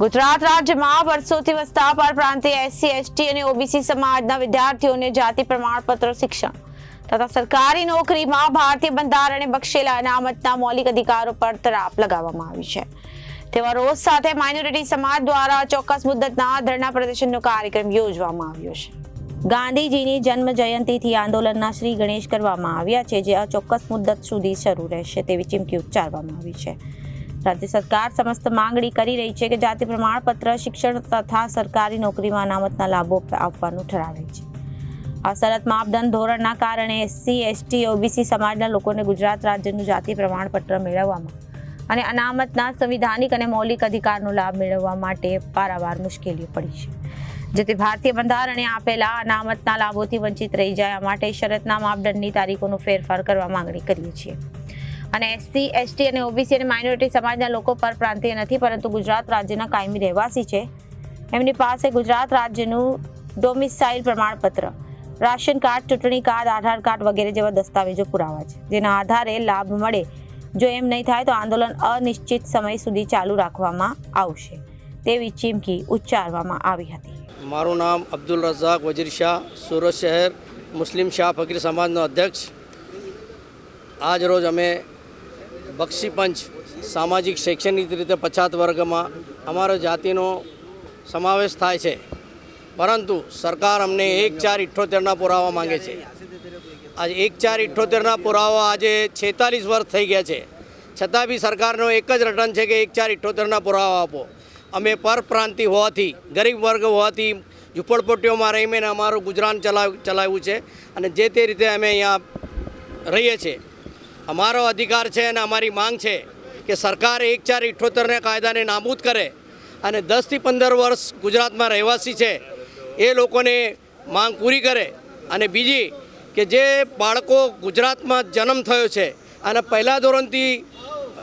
ગુજરાત રાજ્યમાં વર્ષોથી વસતા પરપ્રાંતીય એસસી, એસટી અને ઓબીસી સમાજના વિદ્યાર્થીઓને જાતિ પ્રમાણપત્ર શિક્ષણ તથા સરકારી નોકરીમાં ભારતીય બંધારણે બક્ષેલા અનામતના મૌલિક અધિકારો પર તરાપ લગાવવામાં આવી છે. તેવા રોજ સાથે માઇનોરિટી સમાજ દ્વારા ચોક્કસ મુદ્દતના ધરણા પ્રદર્શનનો કાર્યક્રમ યોજવામાં આવ્યો છે. ગાંધીજીની જન્મ જયંતિથી આંદોલનના શ્રી ગણેશ કરવામાં આવ્યા છે, જે અચોક્કસ મુદ્દત સુધી શરૂ રહેશે તેવી ચીમકી ઉચ્ચારવામાં આવી છે. રાજ્ય સરકાર સમસ્ત માંગણી કરી રહી છે કે જાતિ પ્રમાણપત્ર, શિક્ષણ તથા સરકારી નોકરીમાં અનામતના લાભો આપવાનું ઠરાવે છે. આ માપદંડ ધોરણના કારણે એસસી એસટી ઓબીસી સમાજના લોકોને ગુજરાત રાજ્યનું જાતિ પ્રમાણપત્ર મેળવવામાં અને અનામતના સંવિધાનિક અને મૌલિક અધિકારનો લાભ મેળવવા માટે પારાવાર મુશ્કેલીઓ પડી છે. જેથી ભારતીય બંધારણે આપેલા અનામતના લાભોથી વંચિત રહી જાય માટે શરતના માપદંડની તારીખોનો ફેરફાર કરવા માંગણી કરીએ છીએ. અને એસસી એસટી અને ઓબીસી અને માઇનોરિટી સમાજના લોકો પર પ્રાંતીય નથી, પરંતુ ગુજરાત રાજ્યના કાયમી રહેવાસી છે. એમની પાસે ગુજરાત રાજ્યનું ડોમિસાઇલ પ્રમાણપત્ર, રાશન કાર્ડ, ચૂંટણી કાર્ડ, આધાર કાર્ડ વગેરે જેવા દસ્તાવેજો પુરાવા છે. જેના આધારે લાભ મળે. જો એમ નહીં થાય તો આંદોલન અનિશ્ચિત સમય સુધી ચાલુ રાખવામાં આવશે. તેવી ચીમકી ઉચ્ચારવામાં આવી હતી. મારું નામ અબ્દુલ રઝાક વજીર શાહ, સુરત શહેર મુસ્લિમ શાહ ફકીર સમાજનો અધ્યક્ષ. આજ રોજ અમે બક્ષી પંચ સામાજિક શૈક્ષણિક રીતે પછાત વર્ગમાં અમારો જાતિનો સમાવેશ થાય છે. પરંતુ સરકાર અમને એક ચાર ઇઠ્ઠોતેરના પુરાવા માંગે છે. આજે એક ચાર ઇઠ્ઠોતેરના પુરાવા આજે છેતાલીસ વર્ષ થઈ ગયા છે. છતાં બી સરકારનો એક જ રટન છે કે એક ચાર ઇઠ્ઠોતેરના પુરાવા આપો. અમે પરપ્રાંતિ હોવાથી, ગરીબ વર્ગ હોવાથી ઝૂંપડપટ્ટીઓમાં રહીને અમારું ગુજરાન ચલાવ, ચલાવ્યું છે અને જે તે રીતે અમે અહીંયા રહીએ છીએ અમારો અધિકાર છે અને અમારી માંગ છે કે સરકાર એક ચાર ઇઠ્ઠોતેરને કાયદાને નાબૂદ કરે અને દસથી પંદર વર્ષ ગુજરાતમાં રહેવાસી છે, એ લોકોને માંગ પૂરી કરે. અને બીજી કે જે બાળકો ગુજરાતમાં જન્મ થયો છે અને પહેલાં ધોરણથી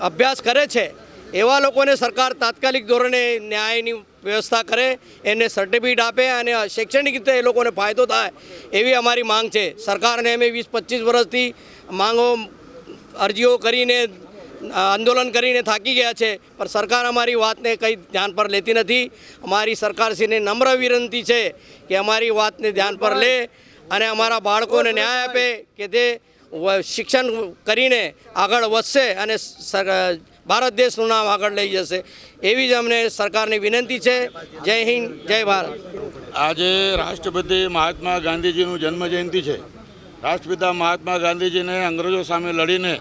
અભ્યાસ કરે છે, એવા લોકોને સરકાર તાત્કાલિક ધોરણે ન્યાયની વ્યવસ્થા કરે એને સર્ટિફિકેટ આપે અને શૈક્ષણિક રીતે એ લોકોને ફાયદો થાય એવી અમારી માંગ છે. સરકારને અમે વીસ પચીસ વર્ષથી માંગો અરજીઓ કરીને આંદોલન કરીને થાકી ગયા છે. પણ સરકાર અમારી વાતને કંઈ ધ્યાન પર લેતી નથી. અમારી સરકારશ્રીને નમ્ર વિનંતી છે કે અમારી વાતને ધ્યાન પર લે અને અમારા બાળકોને ન્યાય આપે કે તે શિક્ષણ કરીને આગળ વધશે અને ભારત દેશનું નામ આગળ લઈ જશે. એવી જ અમને સરકારની વિનંતી છે. જય હિન્દ, જય ભારત. આજે રાષ્ટ્રપતિ મહાત્મા ગાંધીજીનું જન્મ જયંતિ છે. રાષ્ટ્રપિતા મહાત્મા ગાંધીજીને અંગ્રેજો સામે લડીને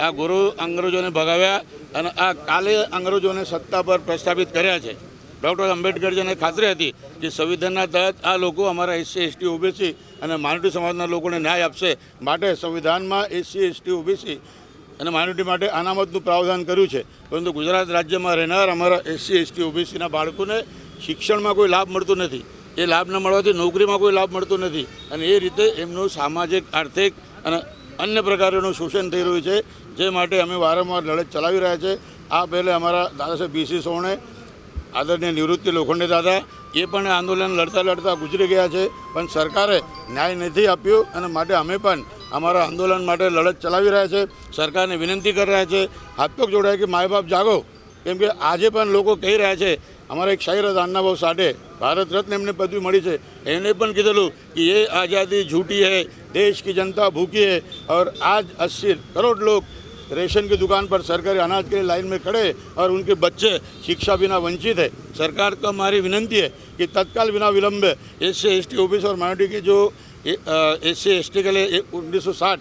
આ ગુરુ અંગ્રેજોને ભગાવ્યા અને આ કાલે અંગ્રેજોને સત્તા પર પ્રસ્થાપિત કર્યા છે. ડૉક્ટર આંબેડકરજીને ખાતરી હતી કે સંવિધાનના તહત આ લોકો અમારા એસસી, એસટી, ઓબીસી અને માઇનોરિટી સમાજના લોકોને ન્યાય આપશે માટે સંવિધાનમાં એસસી, એસટી, ઓબીસી અને માઇનોરિટી માટે અનામતનું પ્રાવધાન કર્યું છે. પરંતુ ગુજરાત રાજ્યમાં રહેનાર અમારા એસસી, એસટી, ઓબીસીના બાળકોને શિક્ષણમાં કોઈ લાભ મળતો નથી. એ લાભ ન મળવાથી નોકરીમાં કોઈ લાભ મળતો નથી. અને એ રીતે એમનું સામાજિક, આર્થિક અને અન્ય પ્રકારનું શોષણ થઈ રહ્યું છે, જે માટે અમે વારંવાર લડત ચલાવી રહ્યા છે. આ પહેલે અમારા દાદા સાહેબ બીસી સોણે, આદરણીય નિવૃત્તિ લોખંડે દાદા, એ પણ આંદોલન લડતા લડતા ગુજરી ગયા છે. પણ સરકારે ન્યાય નથી આપ્યો અને માટે અમે પણ અમારા આંદોલન માટે લડત ચલાવી રહ્યા છે. સરકારને વિનંતી કરી રહ્યા છે. હાથપગ જોડાય કે માય બાપ જાગો. કેમ કે આજે પણ લોકો કહી રહ્યા છે અમારા એક શાયર હતા અન્નાભાઉ સાઠે ભારત રત્ન એમને પદવી મળી છે એને પણ કીધેલું કે ये आज़ादी झूठी है देश की जनता भूखी है और आज अस्सी करोड़ लोग रेशन की दुकान पर सरकारी अनाज के लिए लाइन में खड़े हैं और उनके बच्चे शिक्षा बिना वंचित है सरकार को हमारी विनंती है कि तत्काल बिना विलंब S C S T O B C और माइनॉरिटी के जो एस सी एस टी के लिए उन्नीस सौ साठ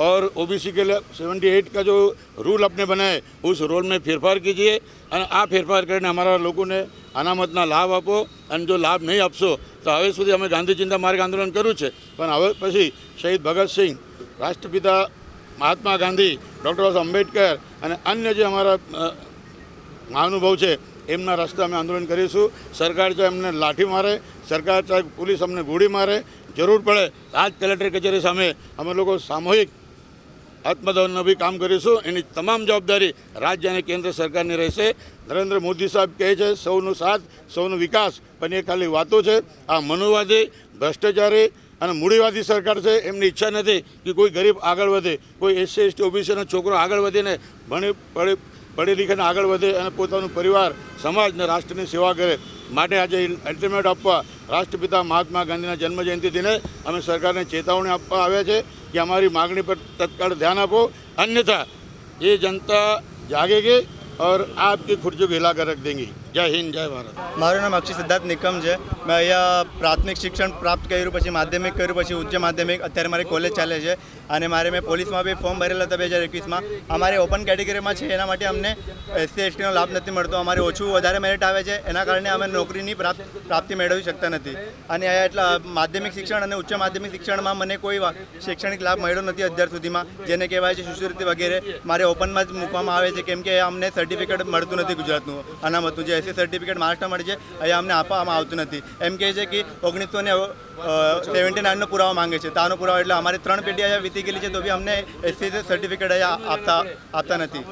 और ओबीसी के लिए 78 का जो रूल आपने बनाए उस रूल में फेरफार कीजिए અને આ ફેરફાર કરીને અમારા લોકોને અનામતના લાભ આપો અને જો લાભ નહીં આપશો તો હવે સુધી અમે ગાંધી ચિંતા માર્ગ આંદોલન કર્યું છે પણ હવે પછી શહીદ ભગતસિંહ રાષ્ટ્રપિતા મહાત્મા ગાંધી ડૉક્ટર બાબા આંબેડકર અને અન્ય જે અમારા અ, મહાનુભાવ છે એમના રસ્તે અમે આંદોલન કરીશું સરકાર ચાહે અમને લાઠી મારે સરકાર ચાહે પોલીસ અમને ગોળી મારે જરૂર પડે આજ કલેક્ટર કચેરી સામે અમે લોકો સામૂહિક આત્મદહનનું બી કામ કરીશું. એની તમામ જવાબદારી રાજ્ય અને કેન્દ્ર સરકારની રહેશે. નરેન્દ્ર મોદી સાહેબ કહે છે, સૌનો સાથ, સૌનો વિકાસ. પણ એ ખાલી વાતો છે, આ મનોવાદી, ભ્રષ્ટાચારી અને મૂડીવાદી સરકાર છે. એમની ઈચ્છા નથી કે કોઈ ગરીબ આગળ વધે. કોઈ એસસી, એસટી ઓબીસીનો છોકરો આગળ વધીને ભણી પઢી લીખીને આગળ વધે અને પોતાનું પરિવાર સમાજ અને રાષ્ટ્રની સેવા કરે માટે આજે અલ્ટિમેટ આપવા રાષ્ટ્રપિતા મહાત્મા ગાંધીના જન્મજયંતિથીને અમે સરકારને ચેતવણી આપવા આવ્યા છે કે અમારી માગણી પર તત્કાળ ધ્યાન આપો અન્યથા ये जनता जागेगी और आपकी खुर्जों को हिला कर रख देंगी જય હિન્દ, જય ભારત. મારું નામ અક્ષય સિદ્ધાર્થ નિકમ છે. મેં અહીંયા પ્રાથમિક શિક્ષણ પ્રાપ્ત કર્યું, પછી માધ્યમિક કર્યું, પછી ઉચ્ચ માધ્યમિક. અત્યારે મારી કોલેજ ચાલે છે. અને મારે મેં પોલીસમાં બી ફોર્મ ભરેલા હતા બે હજાર એકવીસમાં. અમારે ઓપન કેટેગરીમાં છે, એના માટે અમને એસસી એસટીનો લાભ નથી મળતો. અમારે ઓછું વધારે મેરિટ આવે છે. એના કારણે અમે નોકરીની પ્રાપ્ત પ્રાપ્તિ મેળવી શકતા નથી. અને અહીંયા એટલા માધ્યમિક શિક્ષણ અને ઉચ્ચ માધ્યમિક શિક્ષણમાં મને કોઈ શૈક્ષણિક લાભ મળ્યો નથી અત્યાર સુધીમાં. જેને કહેવાય છે સુશ્રુતિ વગેરે. મારે ઓપનમાં જ મૂકવામાં આવે છે, કેમ કે અમને સર્ટિફિકેટ મળતું નથી ગુજરાતનું. અનામતનું જે એસસી સર્ટિફિકેટ મહારાષ્ટ્રમાં મળે છે, અહીંયા અમને આપવામાં આવતું નથી. એમ કહે છે કે ઓગણીસો ને સેવન્ટી નાઇનનો પુરાવો માંગે છે. તાનો પુરાવો એટલે અમારી ત્રણ પેઢી અહીંયા વીતી ગયેલી છે, તો બી અમને એસસી સર્ટિફિકેટ અહીંયા આપતા આપતા નથી.